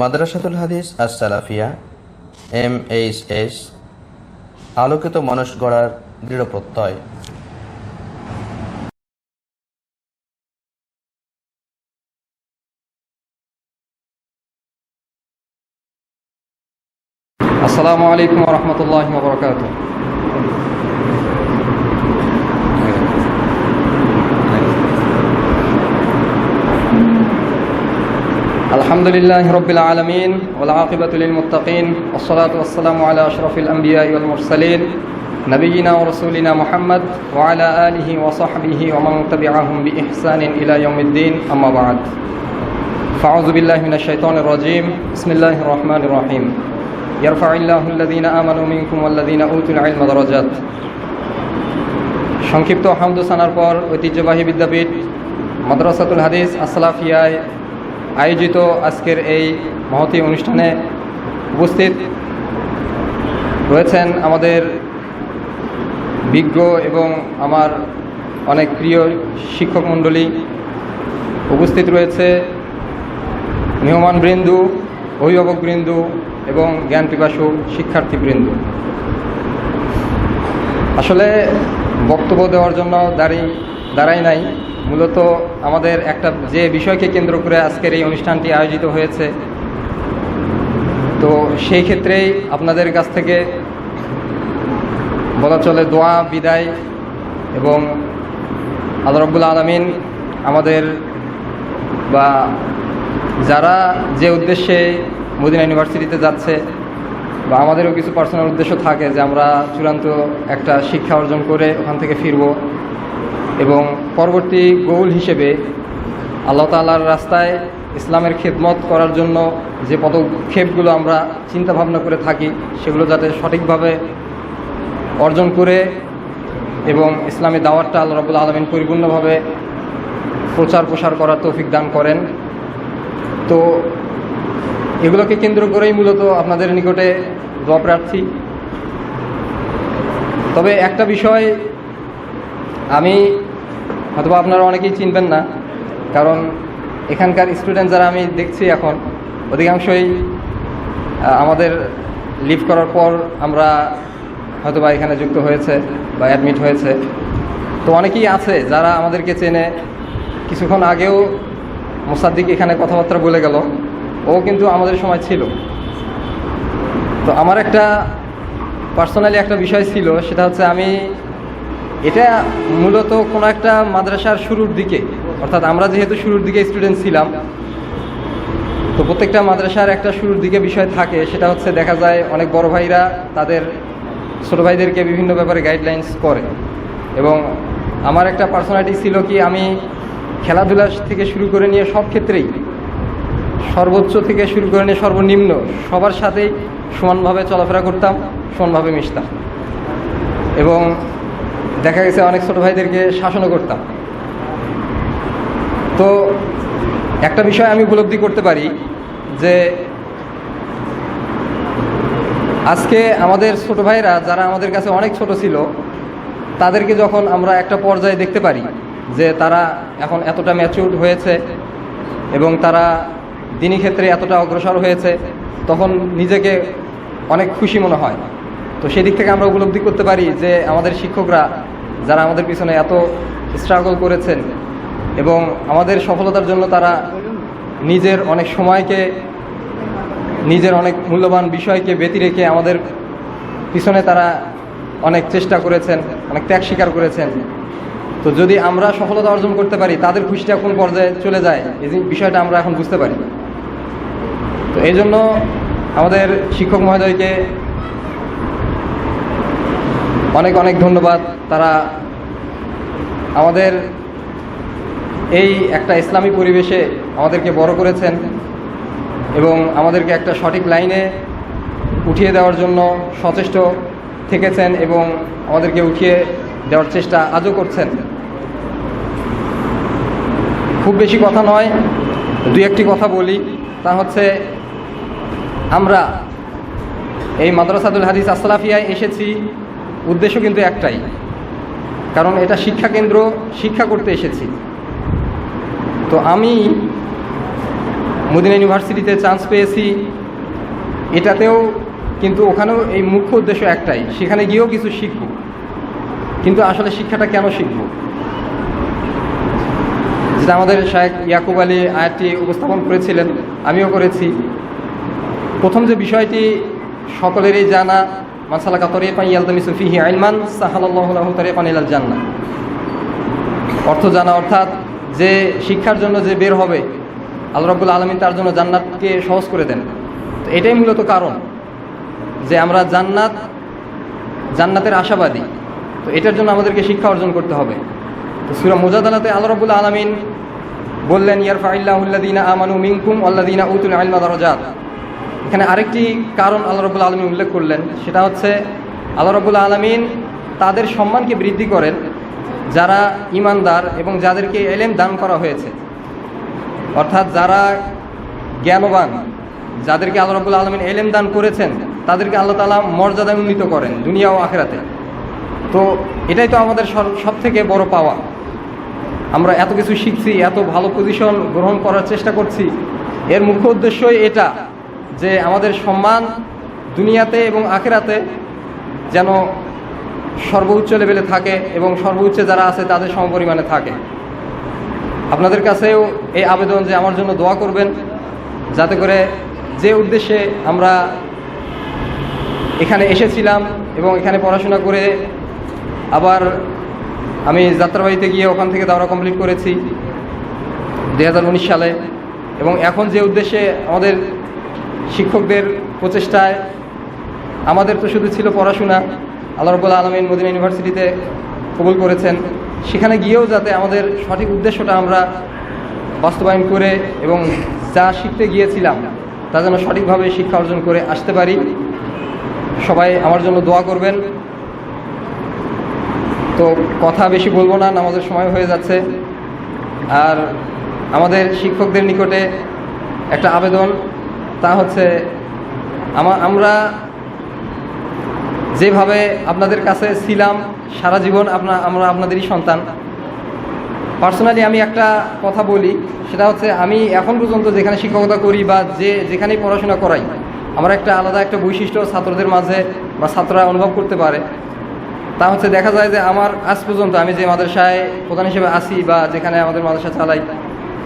মাদ্রাসাতুল হাদিস আসালাফিয়া M H S আলোকিত মানুষ গড়ার দৃঢ় প্রত্যয়। আসসালামু আলাইকুম রহমতুল্লাহ الحمد لله رب العالمين والعاقبة للمتقين والصلاة والسلام على أشرف الأنبياء والمرسلين نبينا ورسولنا محمد وعلى آله وصحبه ومن تبعهم بإحسان إلى يوم الدين أما بعد فأعوذ بالله من الشيطان الرجيم بسم الله الرحمن الرحيم يرفع الله الذين آمنوا منكم والذين أوتوا العلم درجات সংক্ষিপ্ত হামদু সানার পর ঐতিহ্যবাহী বিদ্যাপীঠ মাদ্রাসাতুল হাদিস আসলাফিয়ায় আয়োজিত আজকের এই মহতি অনুষ্ঠানে উপস্থিত রয়েছেন আমাদের বিজ্ঞ এবং আমার অনেক প্রিয় শিক্ষক মণ্ডলী উপস্থিত রয়েছে মেহমান বৃন্দু, অভিভাবক বৃন্দু এবং জ্ঞান পিপাসু শিক্ষার্থী বৃন্দু। আসলে বক্তব্য দেওয়ার জন্য দাঁড়িয়ে দাঁড়াই নাই। মূলত আমাদের একটা যে বিষয়কে কেন্দ্র করে আজকের এই অনুষ্ঠানটি আয়োজিত হয়েছে। তো সেই ক্ষেত্রেই আপনাদের কাছ থেকে বলা চলে দোয়া, বিদায় এবং আল্লাহ রব্বুল আলমিন আমাদের বা যারা যে উদ্দেশ্যে মদিনা ইউনিভার্সিটিতে যাচ্ছে বা আমাদেরও কিছু পার্সোনাল উদ্দেশ্য থাকে যে আমরা চূড়ান্ত একটা শিক্ষা অর্জন করে ওখান থেকে ফিরব। এবং পরবর্তী গোল হিসেবে আল্লাহ তাল্লাহর রাস্তায় ইসলামের খেদমত করার জন্য যে পদক্ষেপগুলো আমরা চিন্তা ভাবনা করে থাকি, সেগুলো যাতে সঠিকভাবে অর্জন করে এবং ইসলামী দাওয়াতটা আল্লাহ রবুল্লা আলমিন পরিপূর্ণভাবে প্রচার প্রসার করার তৌফিক দান করেন। তো এগুলোকে কেন্দ্র করেই মূলত আপনাদের নিকটে দোয়া প্রার্থী। তবে একটা বিষয় আমি হয়তোবা আপনারা অনেকেই চিনবেন না, কারণ এখানকার স্টুডেন্ট যারা আমি দেখছি এখন, অধিকাংশই আমাদের লিভ করার পর আমরা হয়তোবা এখানে যুক্ত হয়েছে বা অ্যাডমিট হয়েছে। তো অনেকেই আছে যারা আমাদেরকে চেনে। কিছুক্ষণ আগেও মোসাদ্দিক এখানে কথাবার্তা বলে গেল। ও কিন্তু আমাদের সময় ছিল। তো আমার একটা পার্সোনালি একটা বিষয় ছিল, সেটা হচ্ছে আমি এটা মূলত কোনো একটা মাদ্রাসার শুরুর দিকে। অর্থাৎ আমরা যেহেতু শুরুর দিকে স্টুডেন্ট ছিলাম, তো প্রত্যেকটা মাদ্রাসার একটা শুরুর দিকে বিষয় থাকে। সেটা হচ্ছে দেখা যায় অনেক বড় ভাইরা তাদের ছোটো ভাইদেরকে বিভিন্ন ব্যাপারে গাইডলাইন্স করে। এবং আমার একটা পার্সোনালিটি ছিল কি, আমি খেলাধুলা থেকে শুরু করে নিয়ে সব ক্ষেত্রেই, সর্বোচ্চ থেকে শুরু করে নিয়ে সর্বনিম্ন সবার সাথেই সমানভাবে চলাফেরা করতাম, সমানভাবে মিশতাম। এবং দেখা গেছে অনেক ছোটো ভাইদেরকে শাসনও করতাম। তো একটা বিষয় আমি উপলব্ধি করতে পারি যে আজকে আমাদের ছোট ভাইরা যারা আমাদের কাছে অনেক ছোট ছিল, তাদেরকে যখন আমরা একটা পর্যায়ে দেখতে পারি যে তারা এখন এতটা ম্যাচিউর হয়েছে এবং তারা দিনী ক্ষেত্রে এতটা অগ্রসর হয়েছে, তখন নিজেকে অনেক খুশি মনে হয়। তো সেদিক থেকে আমরা উপলব্ধি করতে পারি যে আমাদের শিক্ষকরা যারা আমাদের পিছনে এত স্ট্রাগল করেছেন এবং আমাদের সফলতার জন্য তারা নিজের অনেক সময়কে, নিজের অনেক মূল্যবান বিষয়কে ব্যতি রেখে আমাদের পিছনে তারা অনেক চেষ্টা করেছেন, অনেক ত্যাগ স্বীকার করেছেন। তো যদি আমরা সফলতা অর্জন করতে পারি, তাদের খুশিটা কোন পর্যায়ে চলে যায়, এই বিষয়টা আমরা এখন বুঝতে পারি। তো এই জন্য আমাদের শিক্ষক মহোদয়কে অনেক অনেক ধন্যবাদ। তারা আমাদের এই একটা ইসলামী পরিবেশে আমাদেরকে বড় করেছেন এবং আমাদেরকে একটা সঠিক লাইনে উঠিয়ে দেওয়ার জন্য সচেষ্ট থেকেছেন এবং আমাদেরকে উঠিয়ে দেওয়ার চেষ্টা আজও করছেন। খুব বেশি কথা নয়, দুই একটি কথা বলি। তা হচ্ছে, আমরা এই মাদ্রাসাতুল হাদিস আসলাফিয়ায় এসেছি, উদ্দেশ্য কিন্তু একটাই। কারণ এটা শিক্ষা কেন্দ্র শিক্ষা করতে এসেছি। তো আমি মদিনা ইউনিভার্সিটিতে চান্স পেয়েছি। এটাতেও কিন্তু ওখানেও এই মুখ্য উদ্দেশ্য একটাই, সেখানে গিয়েও কিছু শিখব। কিন্তু আসলে শিক্ষাটা কেন শিখব? যেটা আমাদের শায়েক ইয়াকুব আলী আয়াতটি উপস্থাপন করেছিলেন, আমিও করেছি। প্রথম যে বিষয়টি সকলেরই জানা মাসালাকা তরিয়ান ইয়ালতামিসু ফিহি আইলমান সাহালাল্লাহু তরিয়ান ইলাল জান্নাহ। অর্থ জানা অর্থাৎ যে শিক্ষার জন্য যে বের হবে, আল্লাহ রাব্বুল আলমিন তার জন্য জান্নাতকে সহজ করে দেন। তো এটাই মূলত কারণ যে আমরা জান্নাত, জান্নাতের আশাবাদী। তো এটার জন্য আমাদেরকে শিক্ষা অর্জন করতে হবে। তো সুরা মুজাদালাতে আল্লাহ রাব্বুল আলমিন বললেন ইয়ারফা ইল্লাহুল্লাদিনা আমানু মিনকুম আল্লাদিনা উতুল আলমা দরজাত। এখানে আরেকটি কারণ আল্লাহ রবুল্লা আলমিন উল্লেখ করলেন, সেটা হচ্ছে আল্লাহ রবুল্লা আলমিন তাদের সম্মানকে বৃদ্ধি করেন যারা ইমানদার এবং যাদেরকে এলেম দান করা হয়েছে। অর্থাৎ যারা জ্ঞানবান, যাদেরকে আল্লাহ রবুল্লা আলমিন এলেম দান করেছেন, তাদেরকে আল্লাহ তালা মর্যাদায় উন্নীত করেন দুনিয়া ও আখেরাতে। তো এটাই তো আমাদের সব থেকে বড় পাওয়া। আমরা এত কিছু শিখছি, এত ভালো পজিশন গ্রহণ করার চেষ্টা করছি। এর মুখ্য উদ্দেশ্যই এটা। যে আমাদের সম্মান দুনিয়াতে এবং আখেরাতে যেন সর্বোচ্চ লেভেলে থাকে এবং সর্বোচ্চে যারা আছে তাদের সমপরিমাণে থাকে। আপনাদের কাছেও এই আবেদন যে আমার জন্য দোয়া করবেন, যাতে করে যে উদ্দেশ্যে আমরা এখানে এসেছিলাম এবং এখানে পড়াশোনা করে আবার আমি যাত্রাবাড়িতে গিয়ে ওখান থেকে দাওরা কমপ্লিট করেছি দু হাজার উনিশ সালে। এবং এখন যে উদ্দেশ্যে আমাদের শিক্ষকদের প্রচেষ্টায়। আমাদের তো শুধু ছিল পড়াশোনা। আল্লাহ রবুল্লা আলমিন মদিনা ইউনিভার্সিটিতে কবুল করেছেন। সেখানে গিয়েও যাতে আমাদের সঠিক উদ্দেশ্যটা আমরা বাস্তবায়ন করে এবং যা শিখতে গিয়েছিলাম, তা যেন সঠিকভাবে শিক্ষা অর্জন করে আসতে পারি। সবাই আমার জন্য দোয়া করবেন। তো কথা বেশি বলব না আমাদের সময় হয়ে যাচ্ছে। আর আমাদের শিক্ষকদের নিকটে একটা আবেদন। তা হচ্ছে আমরা যেভাবে আপনাদের কাছে ছিলাম, সারা জীবন আপনা আমরা আপনাদেরই সন্তান। পার্সোনালি আমি একটা কথা বলি, সেটা হচ্ছে আমি এখন পর্যন্ত যেখানে শিক্ষকতা করি বা যে যেখানেই পড়াশোনা করাই, আমার একটা আলাদা একটা বৈশিষ্ট্য ছাত্রদের মাঝে বা ছাত্ররা অনুভব করতে পারে। তা হচ্ছে দেখা যায় যে আমার আজ পর্যন্ত আমি যে মাদ্রাসায় প্রধান হিসেবে আসি বা যেখানে আমাদের মাদ্রাসা চালাই,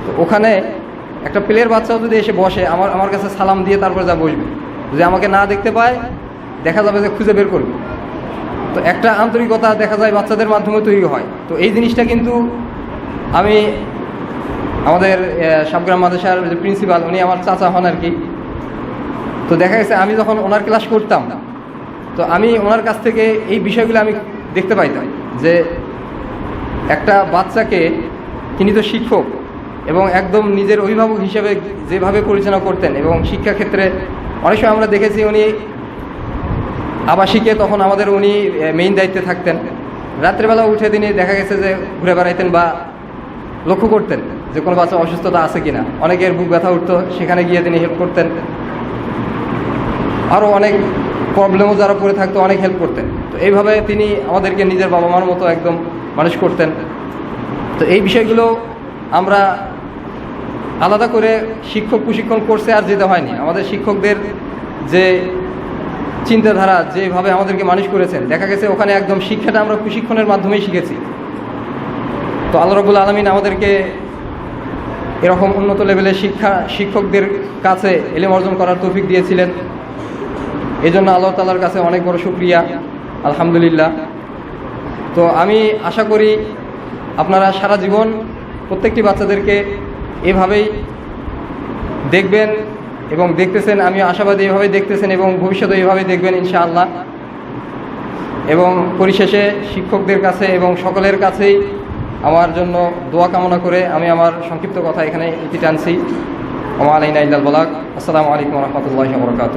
তো ওখানে একটা প্লেয়ার বাচ্চাও যদি এসে বসে, আমার আমার কাছে সালাম দিয়ে তারপরে যা বসবে। যদি আমাকে না দেখতে পায়, দেখা যাবে যে খুঁজে বের করবে। তো একটা আন্তরিকতা দেখা যায় বাচ্চাদের মাধ্যমে তৈরি হয়। তো এই জিনিসটা কিন্তু আমি আমাদের সাবগ্রাম মাদ্রাসার যে প্রিন্সিপাল, উনি আমার চাচা হন আর কি। তো দেখা গেছে আমি যখন ওনার ক্লাস করতাম, তো আমি ওনার কাছ থেকে এই বিষয়গুলো আমি দেখতে পাইতাম যে একটা বাচ্চাকে, তিনি তো শিক্ষক এবং একদম নিজের অভিভাবক হিসেবে যেভাবে পরিচালনা করতেন এবং শিক্ষাক্ষেত্রে অনেক সময় আমরা দেখেছি উনি আবাসিকে তখন আমাদের উনি মেইন দায়িত্বে থাকতেন। রাত্রেবেলা উঠে তিনি দেখা গেছে যে ঘুরে বেড়াইতেন বা লক্ষ্য করতেন যে কোনো বাচ্চা অসুস্থতা আছে কিনা। অনেকের বুক ব্যথা উঠতো, সেখানে গিয়ে তিনি হেল্প করতেন। আরও অনেক প্রবলেমও যারা পড়ে থাকতো, অনেক হেল্প করতেন। তো এইভাবে তিনি আমাদেরকে নিজের বাবা মার মতো একদম মানুষ করতেন। তো এই বিষয়গুলো আমরা আলাদা করে শিক্ষক প্রশিক্ষণ কোর্সে আর যেতে হয়নি। আমাদের শিক্ষকদের যে চিন্তাধারা যেভাবে আমাদেরকে মানুষ করেছেন, দেখা গেছে ওখানে একদম শিক্ষাটা আমরা প্রশিক্ষণের মাধ্যমেই শিখেছি। তো আল্লাহ আলমিন আমাদেরকে এরকম উন্নত লেভেলের শিক্ষা শিক্ষকদের কাছে এলেম অর্জন করার তৌফিক দিয়েছিলেন। এই জন্য আল্লাহ তালার কাছে অনেক বড় শুক্রিয়া, আলহামদুলিল্লাহ। তো আমি আশা করি আপনারা সারা জীবন প্রত্যেকটি বাচ্চাদেরকে এভাবেই দেখবেন এবং দেখতেছেন আমি আশাবাদী এভাবেই দেখতেছেন এবং ভবিষ্যতে এভাবেই দেখবেন ইনশাআল্লাহ। এবং পরিশেষে শিক্ষকদের কাছে এবং সকলের কাছেই আমার জন্য দোয়া কামনা করে আমি আমার সংক্ষিপ্ত কথা এখানে ইতি টানছি। আমার আলাইনা বলাক আসসালামু আলাইকুম রহমতুল্লাহ বরকাত